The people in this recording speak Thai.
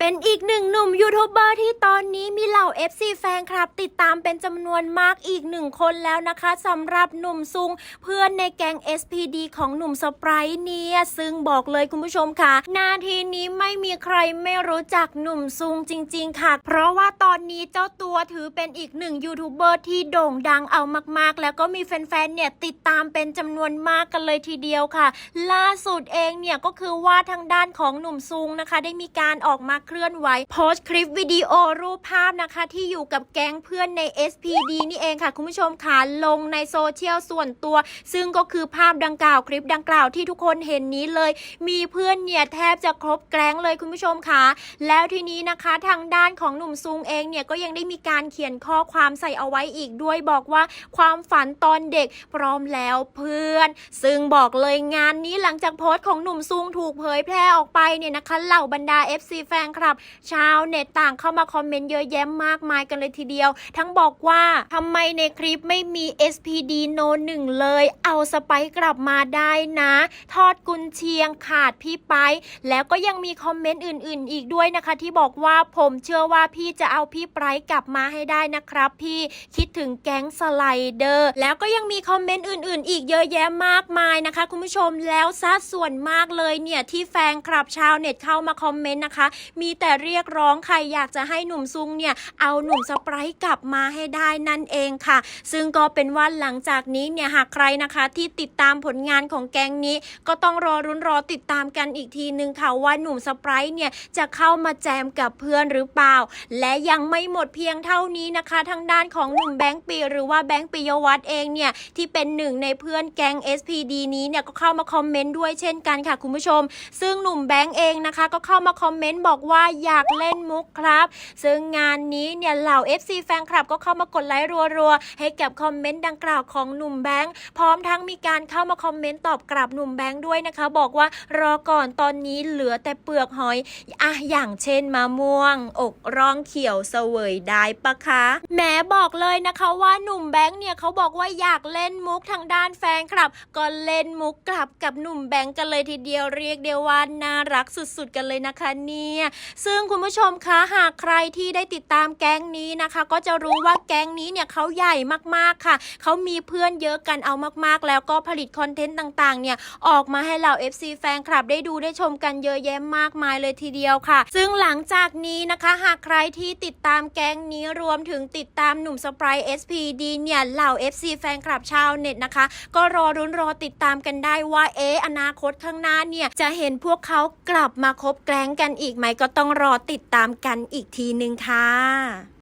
เป็นอีกหนึ่งหนุ่มยูทูบเบอร์ที่ตอนนี้มีเหล่า FC แฟนคลับ ติดตามเป็นจำนวนมากอีกหนึ่งคนแล้วนะคะสำหรับหนุ่มซุง เพื่อนในแก๊ง SPD ของหนุ่มสไปร์เนี่ยซึ่งบอกเลยคุณผู้ชมค่ะ นาทีนี้ไม่มีใครไม่รู้จักหนุ่มซุงจริง ๆ ค่ะ เพราะว่าตอนนี้เจ้าตัวถือเป็นอีกหนึ่งยูทูบเบอร์ที่โด่งดังเอามาก ๆ แล้วก็มีแฟนๆเนี่ยติดตามเป็นจำนวนมากกันเลยทีเดียวค่ะ ล่าสุดเองเนี่ยก็คือว่าทางด้านของหนุ่มซุงนะคะ ได้มีการออกมาเคลื่อนไหวโพสต์คลิปวิดีโอรูปภาพนะคะที่อยู่กับแก๊งเพื่อนใน SPD นี่เองค่ะ คุณผู้ชมค่ะลงในโซเชียลส่วนตัว ซึ่งก็คือภาพดังกล่าวคลิปดังกล่าวที่ทุกคนเห็นนี้เลย มีเพื่อนเนี่ยแทบจะครบแก๊งเลยคุณผู้ชมค่ะแล้วทีนี้นะคะทางด้านของหนุ่มซุงเองเนี่ยก็ยังได้มีการเขียนข้อความใส่เอาไว้อีกด้วยบอกว่าความฝันตอนเด็กพร้อมแล้วเพื่อน ซึ่งบอกเลยงานนี้หลังจากโพสต์ของหนุ่มซุงถูกเผยแพร่ออกไปเนี่ยนะคะเหล่าบรรดา FC แฟนคลับ ชาวเน็ตต่างเข้ามาคอมเมนต์เยอะแยะมากมายกันเลยทีเดียว ทั้งบอกว่าทำไมในคลิปไม่มี SPD โนหนึ่งเลย เอาสไปกลับมาได้นะ ทอดกุนเชียงขาดพี่ไป แล้วก็ยังมีคอมเมนต์อื่น ๆ อีกด้วยนะคะ ที่บอกว่าผมเชื่อว่าพี่จะเอาพี่ไปกลับมาให้ได้นะครับ พี่คิดถึงแก๊งสไลเดอร์ แล้วก็ยังมีคอมเมนต์อื่น ๆ อีกเยอะแยะมากมายนะคะ คุณผู้ชมแล้วซัดส่วนมากเลยเนี่ยที่แฟนคลับชาวเน็ตเข้ามาคอมเมนต์นะคะ มีแต่เรียกร้องใครอยากจะให้หนุ่มซุงเนี่ยเอาหนุ่มสไปร์กลับมาให้ได้นั่นเองค่ะ ซึ่งก็เป็นว่าหลังจากนี้เนี่ยหากใครนะคะที่ติดตามผลงานของแก๊งนี้ ก็ต้องรอรุ้นรอติดตามกันอีกทีนึงค่ะว่าหนุ่มสไปร์เนี่ยจะเข้ามาแจมกับเพื่อนหรือเปล่า และยังไม่หมดเพียงเท่านี้นะคะ ทางด้านของหนุ่มแบงค์ปีหรือว่าแบงค์ปิยวัฒน์เองเนี่ยที่เป็นหนึ่งในเพื่อนแก๊ง SPD นี้เนี่ยก็เข้ามาคอมเมนต์ด้วยเช่นกันค่ะคุณผู้ชม ซึ่งหนุ่มแบงค์เองนะคะ ก็เข้ามาคอมเมนต์บอกว่าอยากเล่นมุกครับ ซึ่งงานนี้เนี่ยเหล่า FC แฟนคลับก็เข้ามากดไลค์รัวๆ ให้กับคอมเมนต์ดังกล่าวของหนุ่มแบงค์พร้อมทั้งมีการเข้ามาคอมเมนต์ตอบกลับหนุ่มแบงค์ด้วยนะคะ บอกว่ารอก่อนตอนนี้เหลือแต่เปลือกหอยอะอย่างเช่นมะม่วง อกร่องเขียวเสวยได้ปะคะแหมบอกเลยนะคะว่าหนุ่มแบงค์เนี่ยเขาบอกว่าอยากเล่นมุกทางด้านแฟนคลับ ก็เล่นมุกกลับกับหนุ่มแบงค์กันเลยทีเดียวเรียกเดียวว่าน่ารักสุดๆกันเลยนะคะเนี่ยซึ่งคุณผู้ชมคะหากใครที่ได้ติดตามแก๊งนี้นะคะ ก็จะรู้ว่าแก๊งนี้เนี่ยเขาใหญ่มากๆค่ะ เขามีเพื่อนเยอะกันเอามากๆ แล้วก็ผลิตคอนเทนต์ต่างๆเนี่ยออกมาให้เหล่า FC แฟนคลับได้ดูได้ชมกันเยอะแยะมากมายเลยทีเดียวค่ะ ซึ่งหลังจากนี้นะคะหากใครที่ติดตามแก๊งนี้รวมถึงติดตามหนุ่มสไปร์ SPD เนี่ยเหล่า FC แฟนคลับชาวเน็ตนะคะ ก็รอรุ้นรอติดตามกันได้ว่าเอ๊อนาคตข้างหน้าเนี่ยจะเห็นพวกเขากลับมาคบแกล้งกันอีกไหมก็ต้องรอติดตามกันอีกทีนึงค่ะ